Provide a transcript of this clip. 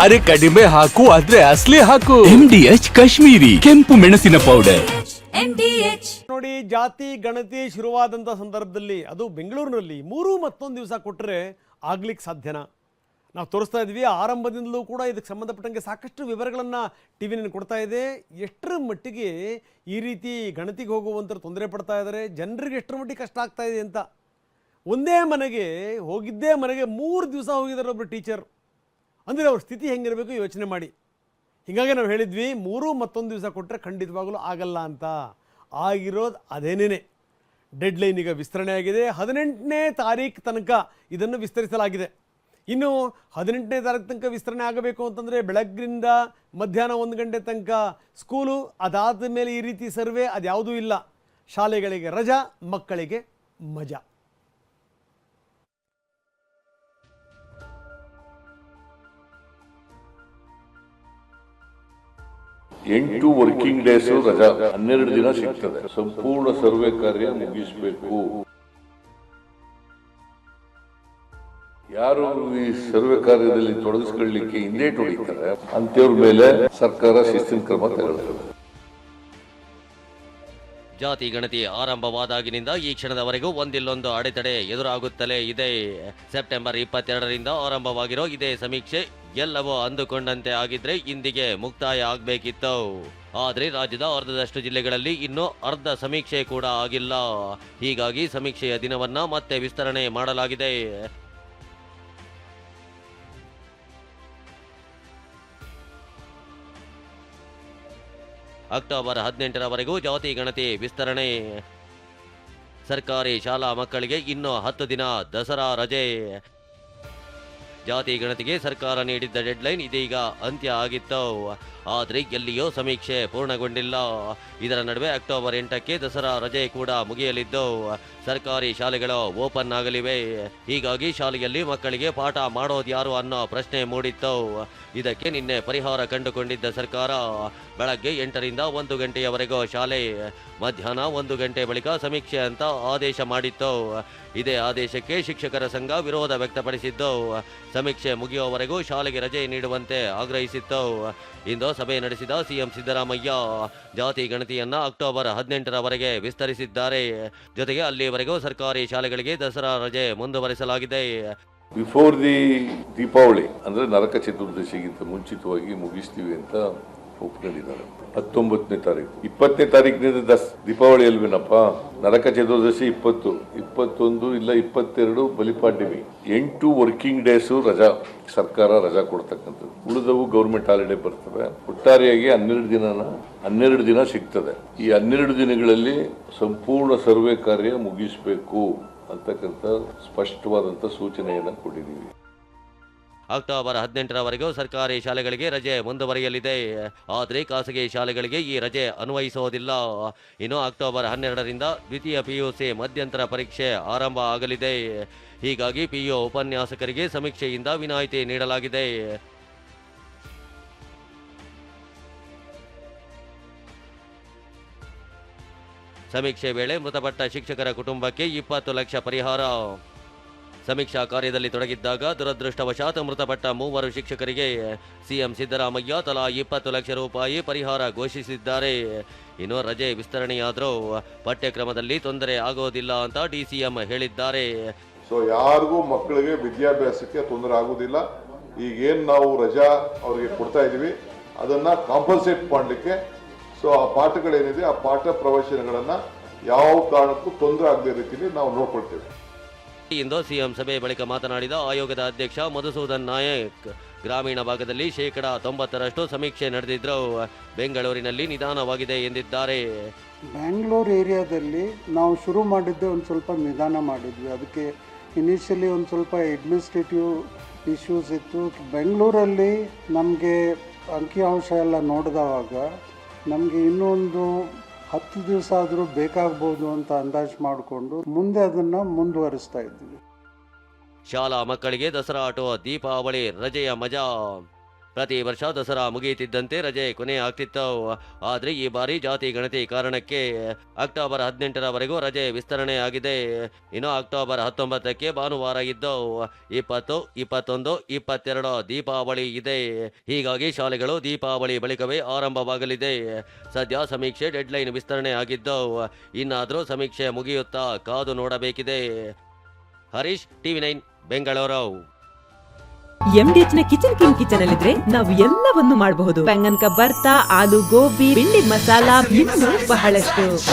ಅರೆ ಕಡಿಮೆ ಹಾಕು ಆದ್ರೆ ಅಸ್ಲಿ ಹಾಕು. ಎಂಡಿಎಚ್ ಕಾಶ್ಮೀರಿ ಕೆಂಪು ಮೆಣಸಿನ ಪೌಡರ್ ನೋಡಿ ಜಾತಿ ಗಣತಿ ಶುರುವಾದಂಥ ಸಂದರ್ಭದಲ್ಲಿ ಅದು ಬೆಂಗಳೂರಿನಲ್ಲಿ ಮೂರು ಮತ್ತೊಂದು ದಿವಸ ಕೊಟ್ಟರೆ ಆಗ್ಲಿಕ್ಕೆ ಸಾಧ್ಯನಾ? ನಾವು ತೋರಿಸ್ತಾ ಇದ್ವಿ ಆರಂಭದಿಂದಲೂ ಕೂಡ ಇದಕ್ಕೆ ಸಂಬಂಧಪಟ್ಟಂಗೆ ಸಾಕಷ್ಟು ವಿವರಗಳನ್ನು ಟಿ ವಿನಲ್ಲಿ ಕೊಡ್ತಾ ಇದೆ. ಎಷ್ಟರ ಮಟ್ಟಿಗೆ ಈ ರೀತಿ ಗಣತಿಗೆ ಹೋಗುವಂಥ ತೊಂದರೆ ಪಡ್ತಾ ಇದ್ದಾರೆ ಜನರಿಗೆ ಎಷ್ಟರ ಮಟ್ಟಿಗೆ ಕಷ್ಟ ಆಗ್ತಾ ಇದೆ ಅಂತ ಒಂದೇ ಮನೆಗೆ, ಹೋಗಿದ್ದೇ ಮನೆಗೆ ಮೂರು ದಿವಸ ಹೋಗಿದ್ದಾರೆ ಒಬ್ಬರು ಟೀಚರ್. ಅಂದರೆ ಅವ್ರ ಸ್ಥಿತಿ ಹೆಂಗಿರಬೇಕು ಯೋಚನೆ ಮಾಡಿ. ಹೀಗಾಗಿ ನಾವು ಹೇಳಿದ್ವಿ, ಮೂರು ಮತ್ತೊಂದು ದಿವಸ ಕೊಟ್ಟರೆ ಖಂಡಿತವಾಗಲೂ ಆಗಲ್ಲ ಅಂತ. ಆಗಿರೋದು ಅದೇನೇ ಡೆಡ್ ಲೈನ್ ಈಗ ವಿಸ್ತರಣೆ ಆಗಿದೆ. ಹದಿನೆಂಟನೇ ತಾರೀಕು ತನಕ ಇದನ್ನು ವಿಸ್ತರಿಸಲಾಗಿದೆ. ಇನ್ನು ಹದಿನೆಂಟನೇ ತಾರೀಕು ತನಕ ವಿಸ್ತರಣೆ ಆಗಬೇಕು ಅಂತಂದರೆ ಬೆಳಗ್ಗಿಂದ ಮಧ್ಯಾಹ್ನ ಒಂದು ಗಂಟೆ ತನಕ ಸ್ಕೂಲು ಅದಾದ ಮೇಲೆ ಈ ರೀತಿ ಸರ್ವೆ ಅದ್ಯಾವುದೂ ಇಲ್ಲ. ಶಾಲೆಗಳಿಗೆ ರಜಾ, ಮಕ್ಕಳಿಗೆ ಮಜಾ. ಎಂಟು ವರ್ಕಿಂಗ್ ಡೇಸ್ ರಜಾ. ಹನ್ನೆರಡು ದಿನ ಸಿಗ್ತದೆ. ಸಂಪೂರ್ಣ ಸರ್ವೆ ಕಾರ್ಯ ಮುಗಿಸಬೇಕು. ಯಾರು ಈ ಸರ್ವೆ ಕಾರ್ಯದಲ್ಲಿ ತೊಡಗಿಸ್ಕೊಳ್ಳಿಕ್ಕೆ ಹಿಂದೇಟು ಹೊಡಿತಾರೆ ಅಂತವ್ರ ಮೇಲೆ ಸರ್ಕಾರ ಶಿಸ್ತಿನ ಕ್ರಮ ತಗೊಳ್ತದೆ ಜಾತಿ ಗಣತಿ ಆರಂಭವಾದಾಗಿನಿಂದ ಈ ಕ್ಷಣದವರೆಗೂ ಒಂದಿಲ್ಲೊಂದು ಅಡೆತಡೆ ಎದುರಾಗುತ್ತಲೇ ಇದೆ. ಸೆಪ್ಟೆಂಬರ್ ಇಪ್ಪತ್ತೆರಡರಿಂದ ಆರಂಭವಾಗಿರೋ ಇದೇ ಸಮೀಕ್ಷೆ ಎಲ್ಲವೂ ಅಂದುಕೊಂಡಂತೆ ಆಗಿದ್ರೆ ಇಂದಿಗೆ ಮುಕ್ತಾಯ ಆಗಬೇಕಿತ್ತು. ಆದರೆ ರಾಜ್ಯದ ಅರ್ಧದಷ್ಟು ಜಿಲ್ಲೆಗಳಲ್ಲಿ ಇನ್ನೂ ಅರ್ಧ ಸಮೀಕ್ಷೆ ಕೂಡ ಆಗಿಲ್ಲ. ಹೀಗಾಗಿ ಸಮೀಕ್ಷೆಯ ದಿನವನ್ನ ಮತ್ತೆ ವಿಸ್ತರಣೆ ಮಾಡಲಾಗಿದೆ. ಅಕ್ಟೋಬರ್ ಹದಿನೆಂಟರವರೆಗೂ ಜಾತಿ ಗಣತಿ ವಿಸ್ತರಣೆ. ಸರ್ಕಾರಿ ಶಾಲಾ ಮಕ್ಕಳಿಗೆ ಇನ್ನೂ ಹತ್ತು ದಿನ ದಸರಾ ರಜೆ. ಜಾತಿ ಗಣತಿಗೆ ಸರ್ಕಾರ ನೀಡಿದ್ದ ಡೆಡ್ಲೈನ್ ಇದೀಗ ಅಂತ್ಯ ಆಗಿತ್ತು. ಆದರೆ ಎಲ್ಲಿಯೂ ಸಮೀಕ್ಷೆ ಪೂರ್ಣಗೊಂಡಿಲ್ಲ. ಇದರ ನಡುವೆ ಅಕ್ಟೋಬರ್ ಎಂಟಕ್ಕೆ ದಸರಾ ರಜೆ ಕೂಡ ಮುಗಿಯಲಿದ್ದು, ಸರ್ಕಾರಿ ಶಾಲೆಗಳು ಓಪನ್ ಆಗಲಿವೆ. ಹೀಗಾಗಿ ಶಾಲೆಯಲ್ಲಿ ಮಕ್ಕಳಿಗೆ ಪಾಠ ಮಾಡೋದು ಯಾರು ಅನ್ನೋ ಪ್ರಶ್ನೆ ಮೂಡಿತ್ತು. ಇದಕ್ಕೆ ನಿನ್ನೆ ಪರಿಹಾರ ಕಂಡುಕೊಂಡಿದ್ದ ಸರ್ಕಾರ, ಬೆಳಗ್ಗೆ ಎಂಟರಿಂದ ಒಂದು ಗಂಟೆಯವರೆಗೂ ಶಾಲೆ, ಮಧ್ಯಾಹ್ನ ಒಂದು ಗಂಟೆ ಬಳಿಕ ಸಮೀಕ್ಷೆ ಅಂತ ಆದೇಶ ಮಾಡಿತ್ತು. ಇದೇ ಆದೇಶಕ್ಕೆ ಶಿಕ್ಷಕರ ಸಂಘ ವಿರೋಧ ವ್ಯಕ್ತಪಡಿಸಿದ್ದು. ಸಮೀಕ್ಷೆ ಮುಗಿಯುವವರೆಗೂ ಶಾಲೆಗೆ ರಜೆ ನೀಡುವಂತೆ ಆಗ್ರಹಿಸಿತ್ತು. ಇಂದು ಸಭೆ ನಡೆಸಿದ ಸಿಎಂ ಸಿದ್ದರಾಮಯ್ಯ. ಜಾತಿ ಗಣತಿಯನ್ನ ಅಕ್ಟೋಬರ್ ಹದಿನೆಂಟರವರೆಗೆ ವಿಸ್ತರಿಸಿದ್ದಾರೆ. ಜೊತೆಗೆ ಅಲ್ಲಿಯವರೆಗೂ ಸರ್ಕಾರಿ ಶಾಲೆಗಳಿಗೆ ದಸರಾ ರಜೆ ಮುಂದುವರೆಸಲಾಗಿದೆ. ಬಿಫೋರ್ ದಿ ದೀಪಾವಳಿ ಅಂದ್ರೆ ನರಕ ಚತುರ್ದಶಿಗಿಂತ ಮುಂಚಿತವಾಗಿ ಮುಗಿಸ್ತೀವಿ ಅಂತ ಒಪ್ಕೊಂಡಿದ್ದಾರೆ ಹತ್ತೊಂಬತ್ತನೇ ತಾರೀಕು. ಇಪ್ಪತ್ತನೇ ತಾರೀಕಿನಿಂದ ದಸ್, ದೀಪಾವಳಿ ಅಲ್ವೇನಪ್ಪ? ನರಕ ಚತುರ್ದಶಿ ಇಪ್ಪತ್ತು. ಇಪ್ಪತ್ತೊಂದು ಇಲ್ಲ ಇಪ್ಪತ್ತೆರಡು ಬಲಿಪಾಡ್ಯಮಿ ಎಂಟು ವರ್ಕಿಂಗ್ ಡೇಸು ರಜಾ, ಸರ್ಕಾರ ರಜಾ ಕೊಡ್ತಕ್ಕಂಥದ್ದು. ಉಳಿದವು ಗೌರ್ಮೆಂಟ್ ಹಾಲಿಡೇ ಬರ್ತವೆ. ಒಟ್ಟಾರೆಯಾಗಿ ಹನ್ನೆರಡು ದಿನನ, ಹನ್ನೆರಡು ದಿನ ಸಿಗ್ತದೆ. ಈ ಹನ್ನೆರಡು ದಿನಗಳಲ್ಲಿ ಸಂಪೂರ್ಣ ಸರ್ವೆ ಕಾರ್ಯ ಮುಗಿಸಬೇಕು ಅಂತಕ್ಕಂಥ ಸ್ಪಷ್ಟವಾದಂಥ ಸೂಚನೆಯನ್ನು ಕೊಟ್ಟಿದ್ದೀವಿ. ಅಕ್ಟೋಬರ್ ಹದಿನೆಂಟರವರೆಗೂ ಸರ್ಕಾರಿ ಶಾಲೆಗಳಿಗೆ ರಜೆ ಮುಂದುವರಿಯಲಿದೆ. ಆದರೆ ಖಾಸಗಿ ಶಾಲೆಗಳಿಗೆ ಈ ರಜೆ ಅನ್ವಯಿಸುವುದಿಲ್ಲ. ಇನ್ನು ಅಕ್ಟೋಬರ್ ಹನ್ನೆರಡರಿಂದ ದ್ವಿತೀಯ ಪಿಯುಸಿ ಮಧ್ಯಂತರ ಪರೀಕ್ಷೆ ಆರಂಭ ಆಗಲಿದೆ. ಹೀಗಾಗಿ ಪಿಯು ಉಪನ್ಯಾಸಕರಿಗೆ ಸಮೀಕ್ಷೆಯಿಂದ ವಿನಾಯಿತಿ ನೀಡಲಾಗಿದೆ. ಸಮೀಕ್ಷೆ ವೇಳೆ ಮೃತಪಟ್ಟ ಶಿಕ್ಷಕರ ಕುಟುಂಬಕ್ಕೆ ಇಪ್ಪತ್ತು ಲಕ್ಷ ಪರಿಹಾರ. ಸಮೀಕ್ಷಾ ಕಾರ್ಯದಲ್ಲಿ ತೊಡಗಿದ್ದಾಗ ದುರದೃಷ್ಟವಶಾತ್ ಮೃತಪಟ್ಟ ಮೂವರು ಶಿಕ್ಷಕರಿಗೆ ಸಿಎಂ ಸಿದ್ದರಾಮಯ್ಯ ತಲಾ ಇಪ್ಪತ್ತು ಲಕ್ಷ ರೂಪಾಯಿ ಪರಿಹಾರ ಘೋಷಿಸಿದ್ದಾರೆ. ಇನ್ನು ರಜೆ ವಿಸ್ತರಣೆಯಾದರೂ ಪಠ್ಯಕ್ರಮದಲ್ಲಿ ತೊಂದರೆ ಆಗೋದಿಲ್ಲ ಅಂತ ಡಿಸಿಎಂ ಹೇಳಿದ್ದಾರೆ. ಸೊ ಯಾರಿಗೂ ಮಕ್ಕಳಿಗೆ ವಿದ್ಯಾಭ್ಯಾಸಕ್ಕೆ ತೊಂದರೆ ಆಗುವುದಿಲ್ಲ ಈಗೇನು ನಾವು ರಜಾ ಅವರಿಗೆ ಕೊಡ್ತಾ ಇದ್ದೀವಿ. ಅದನ್ನು ಕಾಂಪನ್ಸೇಟ್ ಮಾಡಲಿಕ್ಕೆ. ಸೊ ಆ ಪಾಠಗಳೇನಿದೆ, ಆ ಪಾಠ ಪ್ರವಚನಗಳನ್ನು ಯಾವ ಕಾರಣಕ್ಕೂ ತೊಂದರೆ ಆಗದೇ ರೀತಿಯಲ್ಲಿ ನಾವು ನೋಡ್ಕೊಳ್ತೇವೆ. ಇಂದು ಸಿಎಂ ಸಭೆ ಬಳಿಕ ಮಾತನಾಡಿದ ಆಯೋಗದ ಅಧ್ಯಕ್ಷ ಮಧುಸೂದನ್ ನಾಯಕ್. ಗ್ರಾಮೀಣ ಭಾಗದಲ್ಲಿ ಶೇಕಡಾ ತೊಂಬತ್ತರಷ್ಟು ಸಮೀಕ್ಷೆ ನಡೆದಿದ್ರು ಬೆಂಗಳೂರಿನಲ್ಲಿ ನಿಧಾನವಾಗಿದೆ ಎಂದಿದ್ದಾರೆ. ಬ್ಯಾಂಗ್ಳೂರ್ ಏರಿಯಾದಲ್ಲಿ ನಾವು ಶುರು ಮಾಡಿದ್ದೆ ಒಂದು ಸ್ವಲ್ಪ ನಿಧಾನ ಮಾಡಿದ್ವಿ. ಅದಕ್ಕೆ ಇನಿಷಿಯಲಿ ಒಂದು ಸ್ವಲ್ಪ ಅಡ್ಮಿನಿಸ್ಟ್ರೇಟಿವ್ ಇಶ್ಯೂಸ್ ಇತ್ತು. ಬೆಂಗಳೂರಲ್ಲಿ ನಮಗೆ ಅಂಕಿಅಂಶ ಎಲ್ಲ ನೋಡಿದವಾಗ ನಮಗೆ ಇನ್ನೊಂದು ಹತ್ತು ದಿವಸ ಆದರೂ ಬೇಕಾಗ್ಬೋದು ಅಂತ ಅಂದಾಜು ಮಾಡಿಕೊಂಡು ಮುಂದೆ ಅದನ್ನು ಮುಂದುವರಿಸ್ತಾ ಇದ್ವಿ ಶಾಲಾ ಮಕ್ಕಳಿಗೆ ದಸರಾ ಆಟೋ ದೀಪಾವಳಿ ರಜೆಯ ಮಜಾ ಪ್ರತಿ ವರ್ಷ ದಸರಾ ಮುಗಿಯುತ್ತಿದ್ದಂತೆ ರಜೆ ಕೊನೆ ಆಗ್ತಿತ್ತು. ಆದರೆ ಈ ಬಾರಿ ಜಾತಿ ಗಣತಿ ಕಾರಣಕ್ಕೆ ಅಕ್ಟೋಬರ್ ಹದಿನೆಂಟರವರೆಗೂ ರಜೆ ವಿಸ್ತರಣೆ ಆಗಿದೆ. ಇನ್ನು ಅಕ್ಟೋಬರ್ ಹತ್ತೊಂಬತ್ತಕ್ಕೆ ಭಾನುವಾರ ಇದ್ದು ಇಪ್ಪತ್ತು, ಇಪ್ಪತ್ತೊಂದು ಇಪ್ಪತ್ತೆರಡು ದೀಪಾವಳಿ ಇದೆ. ಹೀಗಾಗಿ ಶಾಲೆಗಳು ದೀಪಾವಳಿ ಬಳಿಕವೇ ಆರಂಭವಾಗಲಿದೆ. ಸದ್ಯ ಸಮೀಕ್ಷೆ ಡೆಡ್ಲೈನ್ ವಿಸ್ತರಣೆ ಆಗಿದ್ದು ಇನ್ನಾದರೂ ಸಮೀಕ್ಷೆ ಮುಗಿಯುತ್ತಾ ಕಾದು ನೋಡಬೇಕಿದೆ. Harish, TV nine, Bengaluru. ಎಂಡಿಎಚ್ನ kitchen king kitchen ಅಲ್ಲಿದ್ರೆ ನಾವು ಎಲ್ಲವನ್ನು ಮಾಡಬಹುದು. ಬೆಂಗನ್ ಬರ್ತಾ ಆಲೂ ಗೋಬಿ, ಬಿಂಡಿ ಮಸಾಲಾ ಬಹಳಷ್ಟು.